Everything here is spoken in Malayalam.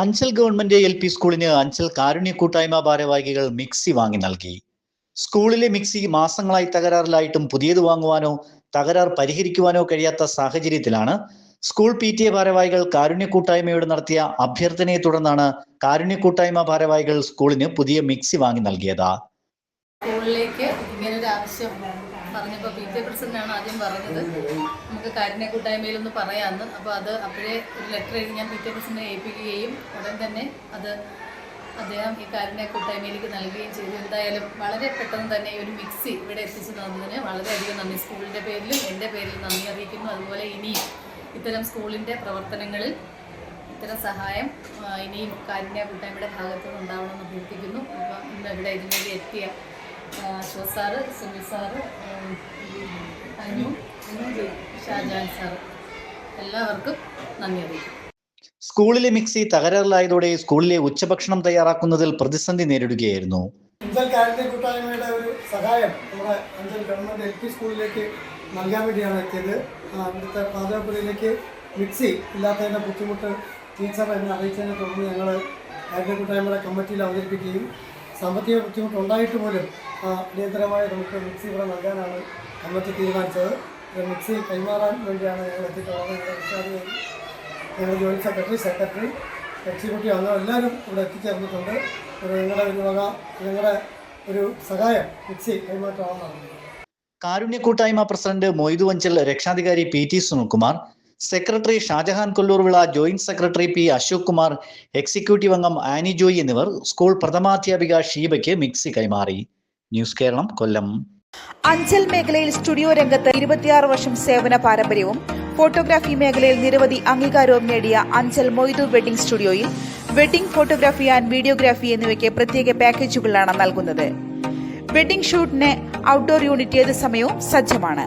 അഞ്ചൽ ഗവൺമെന്റ് എൽ പി സ്കൂളിന് അഞ്ചൽ കാരുണ്യ കൂട്ടായ്മ ഭാരവാഹികൾ മിക്സി വാങ്ങി നൽകി. സ്കൂളിലെ മിക്സി മാസങ്ങളായി തകരാറിലായിട്ടും പുതിയത് വാങ്ങുവാനോ തകരാർ പരിഹരിക്കുവാനോ കഴിയാത്ത സാഹചര്യത്തിലാണ് സ്കൂൾ പി ടി എ ഭാരവാഹികൾ കാരുണ്യ കൂട്ടായ്മയോട് നടത്തിയ അഭ്യർത്ഥനയെ തുടർന്നാണ് കാരുണ്യ കൂട്ടായ്മ ഭാരവാഹികൾ സ്കൂളിന് പുതിയ മിക്സി വാങ്ങി നൽകിയത്. സ്കൂളിലേക്ക് ഇങ്ങനൊരു ആവശ്യം പറഞ്ഞപ്പോൾ പി ടി പ്രസിഡന്റാണ് ആദ്യം പറഞ്ഞത്. നമുക്ക് കാരുണ്യ കൂട്ടായ്മയിലൊന്ന് പറയാമെന്ന് അപ്പോൾ അത് അപ്പോഴേ ഒരു ലെറ്റർ എഴുതി ഞാൻ പി ടി എ പ്രസിഡന്റിനെ ഏൽപ്പിക്കുകയും ഉടൻ തന്നെ അത് അദ്ദേഹം ഈ കാരുണ്യ കൂട്ടായ്മയിലേക്ക് നൽകുകയും ചെയ്തു. എന്തായാലും വളരെ പെട്ടെന്ന് തന്നെ ഈ ഒരു മിക്സി ഇവിടെ എത്തിച്ചു തന്നതിന് വളരെയധികം നന്ദി. സ്കൂളിന്റെ പേരിലും എന്റെ പേരിലും നന്ദി അറിയിക്കുന്നു. അതുപോലെ ഇനിയും ഇത്തരം സ്കൂളിന്റെ പ്രവർത്തനങ്ങളിൽ ഇത്തരം സഹായം ഇനിയും കാരുണ്യ കൂട്ടായ്മയുടെ ഭാഗത്തുനിന്ന് ഉണ്ടാവണമെന്ന് അഭ്യർത്ഥിക്കുന്നു. അപ്പം ഇന്ന് ഇവിടെ ഇതിനുവേണ്ടി എത്തിയ Ashok sir Sunil sir Anu Shajan sir. എല്ലാവർക്കും നന്ദി അറിയിക്കും സ്കൂളിലെ മിക്സി തകരാറിലായതോടെ സ്കൂളിലെ ഉച്ചഭക്ഷണം തയ്യാറാക്കുന്നതിൽ പ്രതിസന്ധി നേരിടുകയായിരുന്നു. അഞ്ചൽ കാരുണ്യ കൂട്ടായ്മയുടെ ഒരു സഹായം നമ്മുടെ അഞ്ചൽ ഗവൺമെന്റ് എൽ പി സ്കൂളിലേക്ക് നൽകാൻ വേണ്ടിയാണ് എത്തിയത്. ഇവിടുത്തെ പാചകപ്പുരയിലേക്ക് മിക്സി ഇല്ലാത്തതിന്റെ ബുദ്ധിമുട്ട് ടീച്ചർ എന്നെ അറിയിച്ചതിനെ തുടർന്ന് ഞങ്ങൾ കാരുണ്യ കൂട്ടായ്മയുടെ കമ്മിറ്റിയിൽ അവതരിപ്പിക്കുകയും സാമ്പത്തിക ബുദ്ധിമുട്ടുണ്ടായിട്ട് പോലും അടിയന്തരമായി നമുക്ക് മിക്സി ഇവിടെ നൽകാനാണ് കമ്മിറ്റി തീരുമാനിച്ചത്. മിക്സി കൈമാറാൻ വേണ്ടിയാണ് ഞങ്ങൾ എത്തിയിട്ടുള്ളത്. ഞങ്ങളുടെ ഞങ്ങളുടെ ജോയിന്റ് സെക്രട്ടറി സെക്രട്ടറി എക്സിക്യൂട്ടീവ് അംഗം എല്ലാവരും ഇവിടെ എത്തിച്ചേർന്നിട്ടുണ്ട്. ഒരു നിങ്ങളുടെ ഒരു വക ഞങ്ങളുടെ ഒരു സഹായം മിക്സി കൈമാറ്റമാണെന്നാണ്. കാരുണ്യ കൂട്ടായ്മ പ്രസിഡന്റ് മൊയ്തു വഞ്ചൽ രക്ഷാധികാരി P T Sunilkumar secretary Shajahan Kollurvila joint secretary P Ashok Kumar executive അംഗം ആനി ജോയ് എന്നിവർ സ്കൂൾ പ്രഥമാധ്യാപിക ഷീബയ്ക്ക് മിക്സി കൈമാറി. ന്യൂസ് കേരളം കൊല്ലം. അഞ്ചൽ മേഖലയിൽ സ്റ്റുഡിയോ രംഗത്ത് ഇരുപത്തിയാറ് വർഷം സേവന പാരമ്പര്യവും ഫോട്ടോഗ്രാഫി മേഖലയിൽ നിരവധി അംഗീകാരവും നേടിയ അഞ്ചൽ മൊയ്തു വെഡിംഗ് സ്റ്റുഡിയോയിൽ വെഡിംഗ് ഫോട്ടോഗ്രാഫി ആൻഡ് വീഡിയോഗ്രാഫി എന്നിവയ്ക്ക് പ്രത്യേക പാക്കേജുകളാണ് നൽകുന്നത്. വെഡിംഗ് ഷൂട്ടിന് ഔട്ട്ഡോർ യൂണിറ്റ് ഏത് സമയവും സജ്ജമാണ്.